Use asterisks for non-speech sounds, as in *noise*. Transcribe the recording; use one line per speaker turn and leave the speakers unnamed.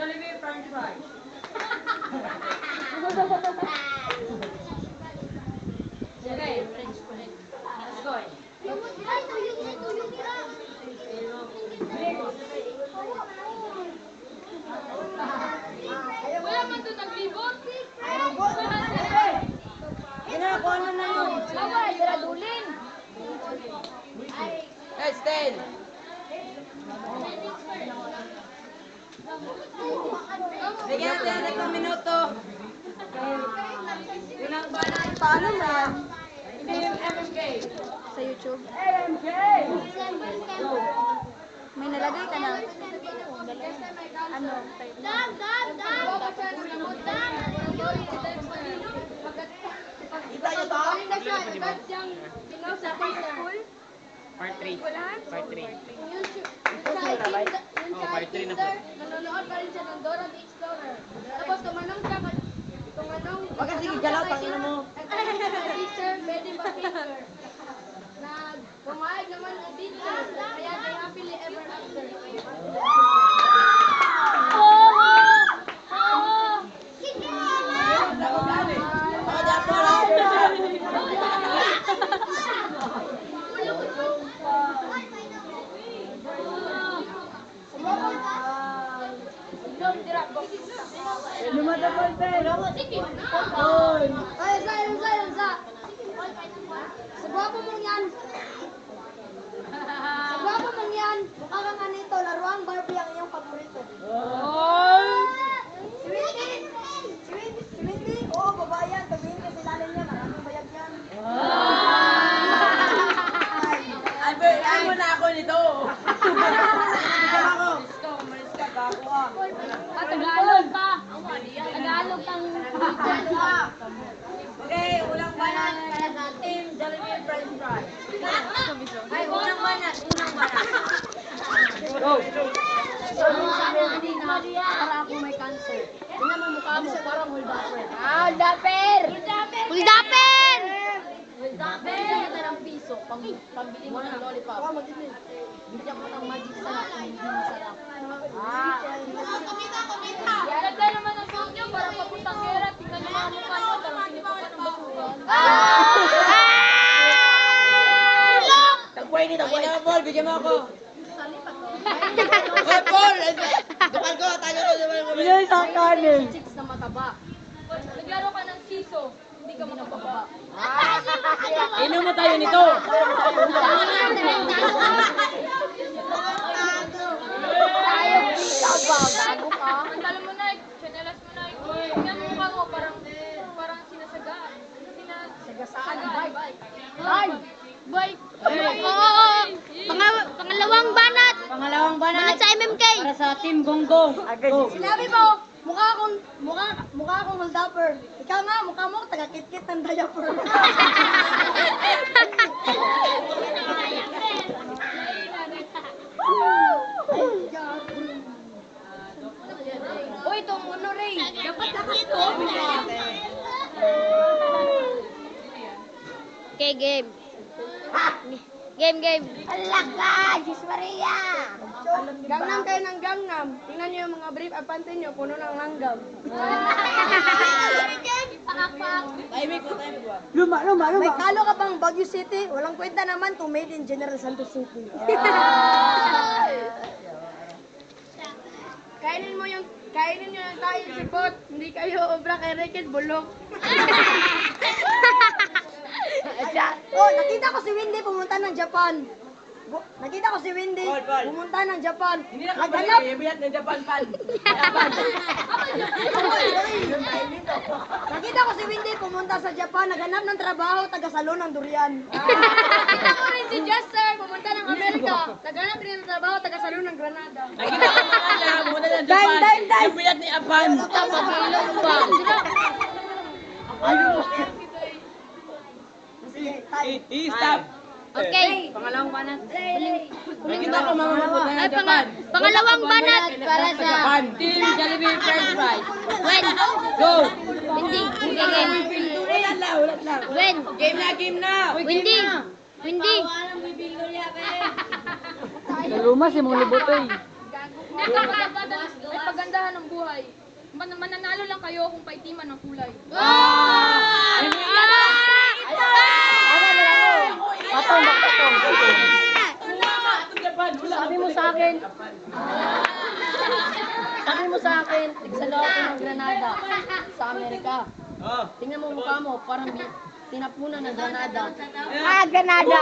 Jollibee french fries. Okay, let's go.
Wala man doon naglibot.
Ginagawa na na yun.
Bawal, siradulin.
Hey, Stel. Bigyan natin ng ilang minuto. Paano mo yan? MMK.
Sa YouTube.
MMK!
May nalagay ka na. Ano?
Dam, dam, dam. Dam.
Kita niyo to?
Part 3. Part 3.
Yung sa
Oh,
Kinder, nanonood pa rin siya ng Dora the Explorer. Tapos tumanong siya, tumanong,
Wag ka sige, galaw, tangina mo.
Teacher, pwede ba picture? Na pumayag naman ang teacher, kaya they happily ever after.
Lumatapal pa eh.
Ay, sa, yun sa, yun sa. Gwapo mong yan. Sa gwapo mong yan. Mukha ka nga nito, laruang Barbie ang iyong paborito. Si Wendy! Si Wendy! Si Wendy! Oo, babae yan. Sabihin ka sa ilalim niya. Maraming bayag yan.
Ay, boy, ay mo na ako nito. Bigyan ako. Let's go, umalis ka, gago ka.
Ah, Tagalog pa. Tagalog pang
Okay, ulang banat para sa team Jollibee French fries. Ay, unang banat, unang banat. Go.
Para ako may cancer. Tingnan mo mukha mo, parang holdapper.
Ah, dapper! Huldaper!
Holdapper! Bigyan kita ng piso, pang, pambili mo ng lollipop. Bigyan mo ng magic sarap, hindi masarap. Ah. Ganda naman ang suot niyo, parang papuntang gera. Tingnan niyo mga mukha niyo, parang pinipakan ng basuran.
Tagpuay ni, tagpuay na Paul, bigyan mo ako. Hoy, Paul! Dukal ko, tayo ko. Bigyan sa kanin.
Chicks na mataba. Naglaro ka ng siso, hindi ka makababa.
Inom mo tayo nito.
Gago ka. Mandala mo na, chanelas mo na. Tingnan mo mukha mo, parang, parang sinasagaan. Sinasagasaan, bye.
Ay! Panga- pangalawang banat!
Pangalawang
Banat
banat
sa MMK!
para sa team Gonggong. Go.
Sinabi mo, mukha akong, mukha, mukha akong holdapper. Ikaw nga, mukha mo, taga-kit-kit ng diaper. Uy, itong ano, Ray. Dapat lakas to.
Okay, game. Game, game.
Alaka, Diyos Maria! Gangnam kayo ng gangnam. Tingnan niyo yung mga brief apante niyo, puno ng langgam.
Timing ko, timing ko.
Luma, luma, luma. May kalo ka bang Baguio City? Walang kwenta naman to made in General Santos City. *laughs* kainin mo yung kainin niyo yung tayo sipot. Hindi kayo obra kay Rekit Bulok. *laughs* oh, nakita ko si Windy pumunta ng Japan. Bu- nakita ko si Windy pumunta ng Japan.
Hindi na ibiyat ng Japan pan.
Nakita ko si Windy pumunta sa Japan, naghanap ng trabaho, taga salon ng durian. *laughs* Nakita ko rin si Jester pumunta ng Amerika, naghanap rin ng trabaho, taga salon ng Granada.
Nakita ko nga niya, muna ng Japan. Ibiyat ni Apan.
Pagilong pa.
I- I-stop.
Okay.
Pangalawang banat. Nakita ko mga mabuti
Ay,
ng Japan.
pangalawang banat para sa...
Japan. Team Jollibee French fries.
When?
Go.
Windy.
Ulat lang, ulat lang.
When?
Game na, game na.
Windy. Windy.
Luma si mong lubutoy.
Gago
Hindi, pagandahan, ay pagandahan ng buhay. Man mananalo lang kayo kung paitiman ng kulay.
Patong, patong. Sabi mo sa akin, sabi mo sa akin, tigsalo ako ng Granada sa Amerika. Tingnan mo mukha mo, parang bi- tinapunan ng Granada.
Ah, Granada.